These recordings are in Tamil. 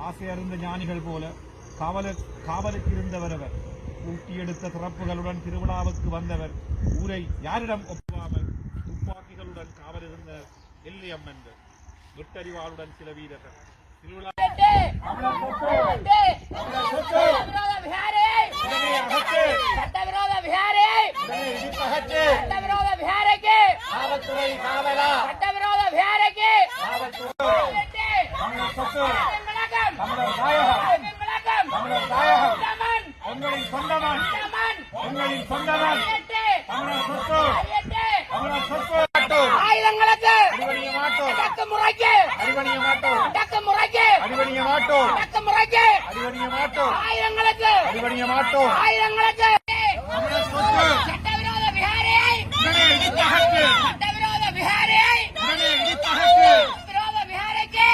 ஆசையறிந்த ஞானிகள் போல காவல காவலுக்கு இருந்தவர் அவர் ஊட்டியெடுத்த சிறப்புகளுடன் திருவிழாவுக்கு வந்தவர் ஊரை யாரிடம் ஒப்பாமல் துப்பாக்கிகளுடன் காவலிருந்த எல்லையம்மன் வெட்டறிவாளுடன் சில வீரர்கள். திருவிழா சட்டவிரோத விஹாரே சட்டவிரோத விஹாரே எங்களுக்கு. அடக்கு முறைக்கு. அடிபணிய மாட்டோம். அடக்கு முறைக்கு. அடிபணிய மாட்டோம். அடக்கு முறைக்கு. அடிபணிய மாட்டோம். ஆயிரங்களுக்கு. அடிபணிய மாட்டோம். ஆயிரங்களுக்கு. சட்டவிரோத விகாரியை. சட்டவிரோத விகாரியை. விரோத விகாரிக்கு.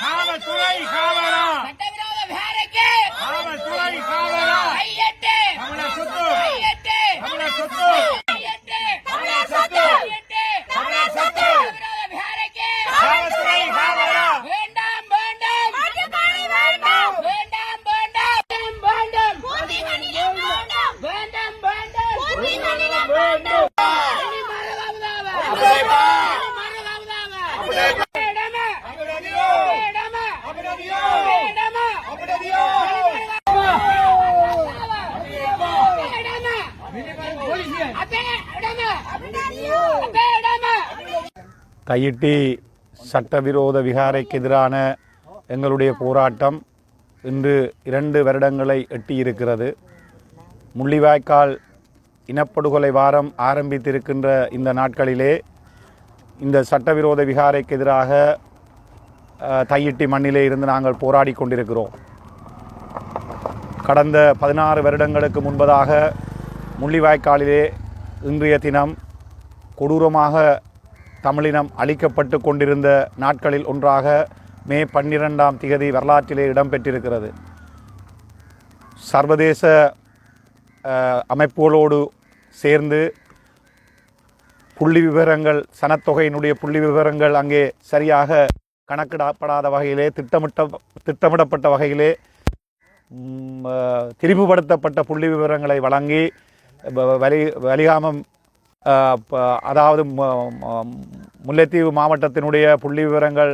காவல்துறை தையிட்டி சட்டவிரோத விகாரைக்கு எதிரான எங்களுடைய போராட்டம் இன்று இரண்டு வருடங்களை எட்டியிருக்கிறது. முள்ளிவாய்க்கால் இனப்படுகொலை வாரம் ஆரம்பித்திருக்கின்ற இந்த நாட்களிலே இந்த சட்டவிரோத விகாரைக்கு எதிராக தையிட்டி மண்ணிலே இருந்து நாங்கள் போராடி கொண்டிருக்கிறோம். கடந்த பதினாறு வருடங்களுக்கு முன்பதாக முள்ளிவாய்க்காலிலே இன்றைய தினம் கொடூரமாக தமிழினம் அழிக்கப்பட்டு கொண்டிருந்த நாட்களில் ஒன்றாக மே பன்னிரெண்டாம் திகதி வரலாற்றிலே இடம்பெற்றிருக்கிறது. சர்வதேச அமைப்புகளோடு சேர்ந்து புள்ளி விவரங்கள் சனத்தொகையினுடைய புள்ளி விவரங்கள் அங்கே சரியாக கணக்கிடப்படாத வகையிலே திட்டமிட்ட திட்டமிடப்பட்ட வகையிலே ம், திரிபுபடுத்தப்பட்ட புள்ளி விவரங்களை வழங்கி வலி வலிகாமம் அதாவது முல்லைத்தீவு மாவட்டத்தினுடைய புள்ளி விவரங்கள்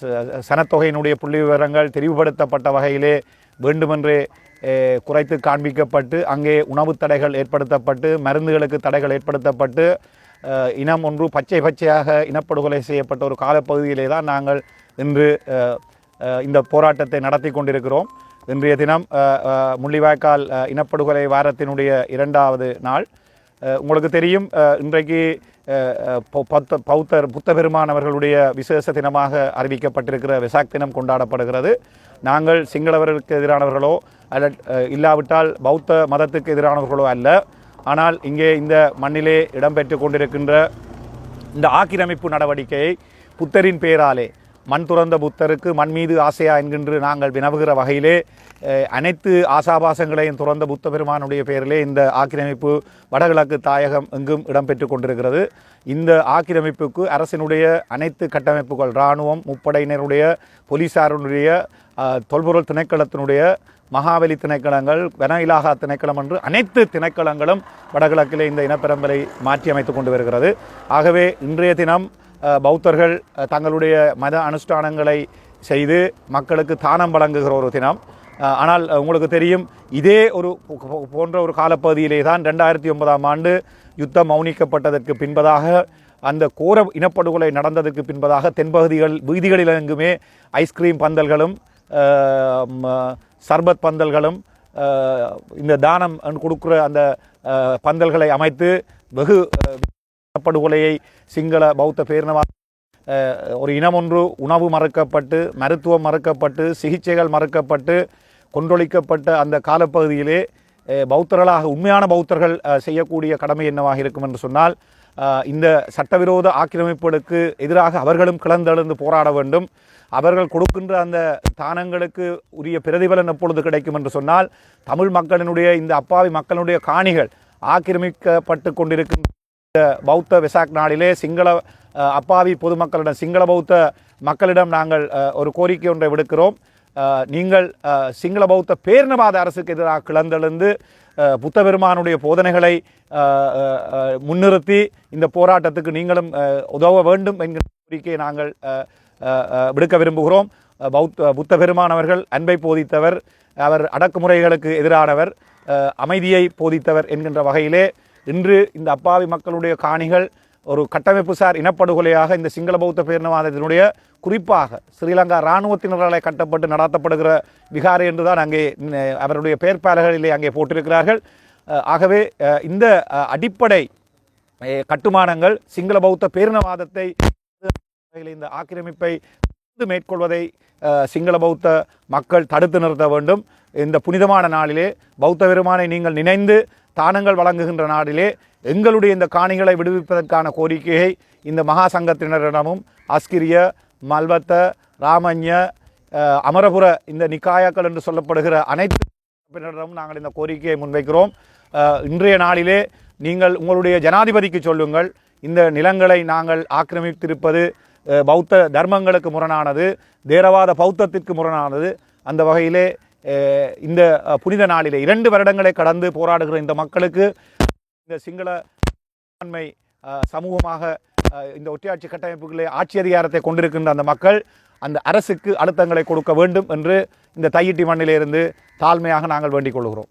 ச- சனத்தொகையினுடைய புள்ளி விவரங்கள் தெரிவுபடுத்தப்பட்ட வகையிலே வேண்டுமென்றே குறைத்து காண்பிக்கப்பட்டு அங்கே உணவு தடைகள் ஏற்படுத்தப்பட்டு மருந்துகளுக்கு தடைகள் ஏற்படுத்தப்பட்டு இனம் ஒன்று பச்சை பச்சையாக இனப்படுகொலை செய்யப்பட்ட ஒரு காலப்பகுதியிலே தான் நாங்கள் இன்று இந்த போராட்டத்தை நடத்தி கொண்டிருக்கிறோம். இன்றைய தினம் முள்ளிவாய்க்கால் இனப்படுகொலை வாரத்தினுடைய இரண்டாவது நாள். உங்களுக்கு தெரியும் இன்றைக்கு பௌத்த பௌத்தர் புத்த பெருமான் அவர்களுடைய விசேஷ தினமாக அறிவிக்கப்பட்டிருக்கிற விசாக் தினம் கொண்டாடப்படுகிறது. நாங்கள் சிங்களவர்களுக்கு எதிரானவர்களோ அல்ல இல்லாவிட்டால் பௌத்த மதத்துக்கு எதிரானவர்களோ அல்ல. ஆனால் இங்கே இந்த மண்ணிலே இடம்பெற்று கொண்டிருக்கின்ற இந்த ஆக்கிரமிப்பு நடவடிக்கையை புத்தரின் பெயராலே மண் துறந்த புத்தருக்கு மண் மீது ஆசையா என்கின்ற நாங்கள் வினவுகிற வகையிலே அனைத்து ஆசாபாசங்களையும் துறந்த புத்த பெருமானுடைய பெயரிலே இந்த ஆக்கிரமிப்பு வடகிழக்கு தாயகம் எங்கும் இடம்பெற்று கொண்டிருக்கிறது. இந்த ஆக்கிரமிப்புக்கு அரசினுடைய அனைத்து கட்டமைப்புகள் இராணுவம் முப்படையினருடைய போலீசாருடைய தொல்பொருள் திணைக்களத்தினுடைய மகாவலி திணைக்களங்கள் வன இலாகா திணைக்களம் என்று அனைத்து திணைக்களங்களும் வடகிழக்கிலே இந்த இனப்பெரம்பலை மாற்றி அமைத்து கொண்டு வருகிறது. ஆகவே இன்றைய தினம் பௌத்தர்கள் தங்களுடைய மத அனுஷ்டானங்களை செய்து மக்களுக்கு தானம் வழங்குகிற ஒரு தினம். ஆனால் உங்களுக்கு தெரியும் இதே ஒரு போன்ற ஒரு காலப்பகுதியிலே தான் ரெண்டாயிரத்தி ஒன்பதாம் ஆண்டு யுத்தம் மௌனிக்கப்பட்டதற்கு பின்பதாக அந்த கோர இனப்படுகொலை நடந்ததற்கு பின்பதாக தென்பகுதிகள் வீதிகளில் எங்குமே ஐஸ்கிரீம் பந்தல்களும் ம- சர்பத் பந்தல்களும் இந்த தானம் கொடுக்குற அந்த பந்தல்களை அமைத்து வெகு படுகொலையை சிங்கள பௌத்த பேரினவா ஒரு இனம் ஒன்று உணவு மறுக்கப்பட்டு மருத்துவம் மறுக்கப்பட்டு சிகிச்சைகள் மறுக்கப்பட்டு கொன்றொழிக்கப்பட்ட அந்த காலப்பகுதியிலே பௌத்தர்களாக உண்மையான பௌத்தர்கள் செய்யக்கூடிய கடமை என்னவாக இருக்கும் என்று சொன்னால் இந்த சட்டவிரோத ஆக்கிரமிப்புகளுக்கு எதிராக அவர்களும் கிளந்தெழுந்து போராட வேண்டும். அவர்கள் கொடுக்கின்ற அந்த தானங்களுக்கு உரிய பிரதிபலன் எப்பொழுது கிடைக்கும் என்று சொன்னால் தமிழ் மக்களினுடைய இந்த அப்பாவி மக்களுடைய காணிகள் ஆக்கிரமிக்கப்பட்டு கொண்டிருக்கும் இந்த பௌத்த வெசாக் நாளிலே சிங்கள அப்பாவி பொதுமக்களிடம் சிங்கள பௌத்த மக்களிடம் நாங்கள் ஒரு கோரிக்கை ஒன்றை விடுக்கிறோம். நீங்கள் சிங்கள பௌத்த பேரினவாத அரசுக்கு எதிராக கிளந்தெழுந்து புத்த பெருமானுடைய போதனைகளை முன்னிறுத்தி இந்த போராட்டத்துக்கு நீங்களும் உதவ வேண்டும் என்கிற கோரிக்கையை நாங்கள் விடுக்க விரும்புகிறோம். பௌத்த புத்த பெருமானவர்கள் அன்பை போதித்தவர் அவர் அடக்குமுறைகளுக்கு எதிரானவர் அமைதியை போதித்தவர் என்கின்ற வகையிலே இன்று இந்த அப்பாவி மக்களுடைய காணிகள் ஒரு கட்டமைப்புசார் இனப்படுகொலையாக இந்த சிங்கள பௌத்த பேரினவாதத்தினுடைய குறிப்பாக ஸ்ரீலங்கா இராணுவத்தினரால் கட்டப்பட்டு நடத்தப்படுகிற விகாரை என்றுதான் அங்கே அவருடைய பெயர்ப்பாளர்களிலே அங்கே போட்டிருக்கிறார்கள். ஆகவே இந்த அடிப்படை கட்டுமானங்கள் சிங்கள பௌத்த பேரினவாதத்தை இந்த ஆக்கிரமிப்பை மேற்கொள்வதை சிங்கள பௌத்த மக்கள் தடுத்து நிறுத்த வேண்டும். இந்த புனிதமான நாளிலே பௌத்த பெருமானை நீங்கள் நினைந்து தானங்கள் வழங்குகின்ற நாளிலே எங்களுடைய இந்த காணிகளை விடுவிப்பதற்கான கோரிக்கையை இந்த மகா சங்கத்தினரிடமும் அஸ்கிரிய மல்வத்த ராமஞ்ய அமரபுர இந்த நிக்காயாக்கள் என்று சொல்லப்படுகிற அனைத்து பின்னரிடமும் நாங்கள் இந்த கோரிக்கையை முன்வைக்கிறோம். இன்றைய நாளிலே நீங்கள் உங்களுடைய ஜனாதிபதிக்கு சொல்லுங்கள். இந்த நிலங்களை நாங்கள் ஆக்கிரமித்திருப்பது பௌத்த தர்மங்களுக்கு முரணானது தேரவாத பௌத்தத்திற்கு முரணானது. அந்த வகையிலே இந்த புனித நாளிலே இரண்டு வருடங்களை கடந்து போராடுகிற இந்த மக்களுக்கு இந்த சிங்கள சமூகமாக இந்த ஒற்றையாட்சி கட்டமைப்புகளே ஆட்சி அதிகாரத்தை கொண்டிருக்கின்ற அந்த மக்கள் அந்த அரசுக்கு அழுத்தங்களை கொடுக்க வேண்டும் என்று இந்த தையிட்டி மண்ணிலிருந்து தாழ்மையாக நாங்கள் வேண்டிக் கொள்கிறோம்.